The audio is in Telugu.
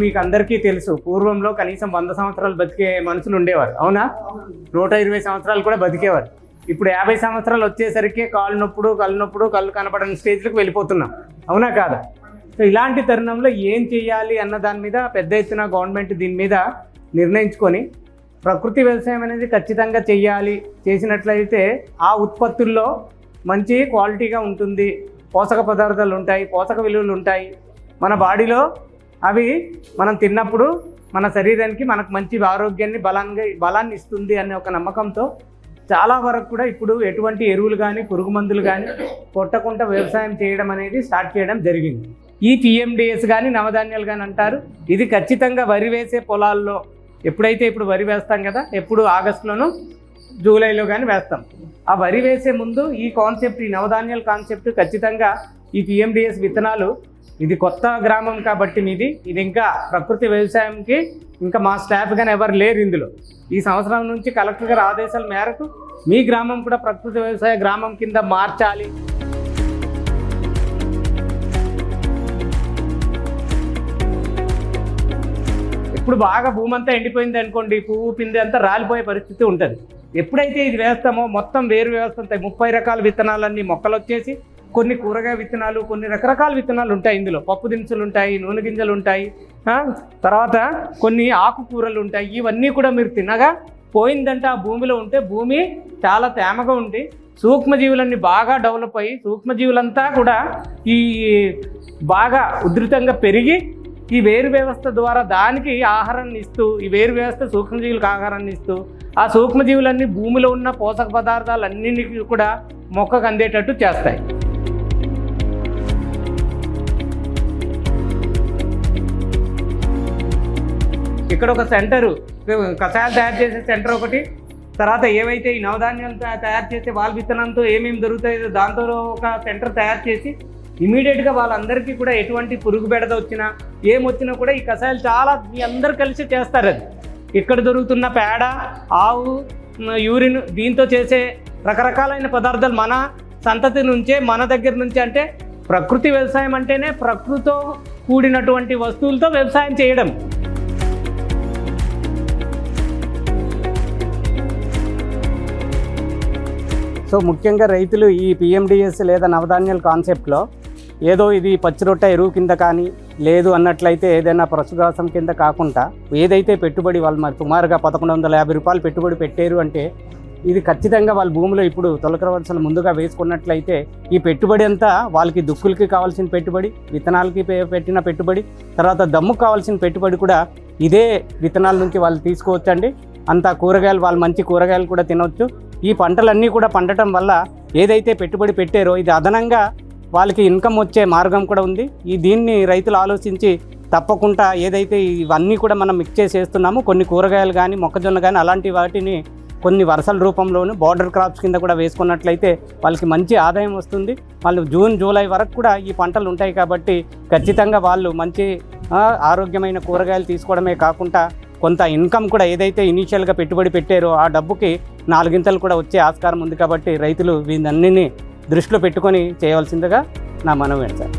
మీకు అందరికీ తెలుసు పూర్వంలో కనీసం వంద సంవత్సరాలు బతికే మనుషులు ఉండేవారు అవునా? నూట ఇరవై సంవత్సరాలు కూడా బతికేవారు. ఇప్పుడు యాభై సంవత్సరాలు వచ్చేసరికి కాళ్ళు నొప్పుడు కళ్ళు నొప్పుడు కళ్ళు కనపడని స్టేజ్లకు వెళ్ళిపోతున్నాం అవునా కాదా? సో ఇలాంటి తరుణంలో ఏం చేయాలి అన్న దాని మీద పెద్ద ఎత్తున గవర్నమెంట్ దీని మీద నిర్ణయించుకొని ప్రకృతి వ్యవసాయం అనేది ఖచ్చితంగా చేయాలి చేసినట్లయితే ఆ ఉత్పత్తుల్లో మంచి క్వాలిటీగా ఉంటుంది. పోషక పదార్థాలు ఉంటాయి పోషక విలువలు ఉంటాయి. మన బాడీలో అవి మనం తిన్నప్పుడు మన శరీరానికి మనకు మంచి ఆరోగ్యాన్ని బలంగా బలాన్ని ఇస్తుంది అనే ఒక నమ్మకంతో చాలా వరకు కూడా ఇప్పుడు ఎటువంటి ఎరువులు కానీ పురుగు మందులు కానీ కొట్టకుండా వ్యవసాయం చేయడం అనేది స్టార్ట్ చేయడం జరిగింది. ఈ పిఎండిఎస్ కానీ నవధాన్యాలు కానీ అంటారు. ఇది ఖచ్చితంగా వరి వేసే పొలాల్లో ఎప్పుడైతే ఇప్పుడు వరి వేస్తాం కదా ఎప్పుడు ఆగస్టులోనూ జూలైలో కానీ వేస్తాం. ఆ వరి వేసే ముందు ఈ కాన్సెప్ట్ ఈ నవధాన్యాల కాన్సెప్ట్ ఖచ్చితంగా ఈ పిఎండిఎస్ విత్తనాలు ఇది కొత్త గ్రామం కాబట్టి మీది ఇది ఇంకా ప్రకృతి వ్యవసాయంకి ఇంకా మా స్టాఫ్ కానీ ఎవరు లేరు ఇందులో. ఈ సంవత్సరం నుంచి కలెక్టర్ గారి ఆదేశాల మేరకు మీ గ్రామం కూడా ప్రకృతి వ్యవసాయ గ్రామం కింద మార్చాలి. ఇప్పుడు బాగా భూమి అంతా ఎండిపోయింది అనుకోండి పువ్వు పిండి అంతా రాలిపోయే పరిస్థితి ఉంటుంది. ఎప్పుడైతే ఇది వేస్తామో మొత్తం వేరు వ్యవస్థ ఉంటాయి ముప్పై రకాల విత్తనాలన్నీ మొక్కలు వచ్చేసి కొన్ని కూరగాయ విత్తనాలు కొన్ని రకరకాల విత్తనాలు ఉంటాయి ఇందులో. పప్పు దినుసులు ఉంటాయి నూనె గింజలు ఉంటాయి తర్వాత కొన్ని ఆకుకూరలు ఉంటాయి. ఇవన్నీ కూడా మీరు తినగా పోయిందంటే ఆ భూమిలో ఉంటే భూమి చాలా తేమగా ఉండి సూక్ష్మజీవులన్నీ బాగా డెవలప్ అయ్యి సూక్ష్మజీవులంతా కూడా ఈ బాగా ఉధృతంగా పెరిగి ఈ వేరు వ్యవస్థ ద్వారా దానికి ఆహారాన్ని ఇస్తూ ఈ వేరు వ్యవస్థ సూక్ష్మజీవులకు ఆహారాన్ని ఇస్తూ ఆ సూక్ష్మజీవులన్నీ భూమిలో ఉన్న పోషక పదార్థాలన్నింటినీ కూడా మొక్కకు అందేటట్టు చేస్తాయి. ఇక్కడ ఒక సెంటరు కషాయాలు తయారు చేసే సెంటర్ ఒకటి. తర్వాత ఏవైతే ఈ నవధాన్యాలు తయారు చేసే వాళ్ళ విత్తనంతో ఏమేమి దొరుకుతాయో దాంతో ఒక సెంటర్ తయారు చేసి ఇమీడియట్గా వాళ్ళందరికీ కూడా ఎటువంటి పురుగు బెడద వచ్చినా ఏమొచ్చినా కూడా ఈ కషాయాలు చాలా మీ అందరు కలిసి చేస్తారు అది. ఇక్కడ దొరుకుతున్న పేడ ఆవు యూరిన్ దీంతో చేసే రకరకాలైన పదార్థాలు మన సంతతి నుంచే మన దగ్గర నుంచి అంటే ప్రకృతి వ్యవసాయం అంటేనే ప్రకృతితో కూడినటువంటి వస్తువులతో వ్యవసాయం చేయడం. సో ముఖ్యంగా రైతులు ఈ పిఎండిఎస్ లేదా నవధాన్యాల కాన్సెప్ట్లో ఏదో ఇది పచ్చి రొట్ట ఎరువు కింద కానీ లేదు అన్నట్లయితే ఏదైనా పశుగ్రాసం కింద కాకుండా ఏదైతే పెట్టుబడి వాళ్ళు మరి సుమారుగా పదకొండు వందల యాభై రూపాయలు పెట్టుబడి పెట్టారు అంటే ఇది ఖచ్చితంగా వాళ్ళ భూమిలో ఇప్పుడు తొలకరవలసిన ముందుగా వేసుకున్నట్లయితే ఈ పెట్టుబడి అంతా వాళ్ళకి దుక్కులకి కావాల్సిన పెట్టుబడి విత్తనాలకి పెట్టిన పెట్టుబడి తర్వాత దమ్ముకు కావాల్సిన పెట్టుబడి కూడా ఇదే విత్తనాల నుంచి వాళ్ళు తీసుకోవచ్చండి. అంతా కూరగాయలు వాళ్ళు మంచి కూరగాయలు కూడా తినవచ్చు ఈ పంటలన్నీ కూడా పండటం వల్ల ఏదైతే పెట్టుబడి పెట్టారో ఇది అదనంగా వాళ్ళకి ఇన్కమ్ వచ్చే మార్గం కూడా ఉంది. ఈ దీన్ని రైతులు ఆలోచించి తప్పకుండా ఏదైతే ఇవన్నీ కూడా మనం మిక్స్ చేసి వేస్తున్నాము కొన్ని కూరగాయలు కానీ మొక్కజొన్న కానీ అలాంటి వాటిని కొన్ని వరుసల రూపంలోను బార్డర్ క్రాప్స్ కింద కూడా వేసుకున్నట్లయితే వాళ్ళకి మంచి ఆదాయం వస్తుంది. వాళ్ళు జూన్ జూలై వరకు కూడా ఈ పంటలు ఉంటాయి కాబట్టి ఖచ్చితంగా వాళ్ళు మంచి ఆరోగ్యమైన కూరగాయలు తీసుకోవడమే కాకుండా కొంత ఇన్కమ్ కూడా ఏదైతే ఇనీషియల్గా పెట్టుబడి పెట్టారో ఆ డబ్బుకి నాలుగింతలు కూడా వచ్చే ఆస్కారం ఉంది కాబట్టి రైతులు వీటన్నిటిని దృష్టిలో పెట్టుకొని చేయవలసిందిగా నా మనవి సార్.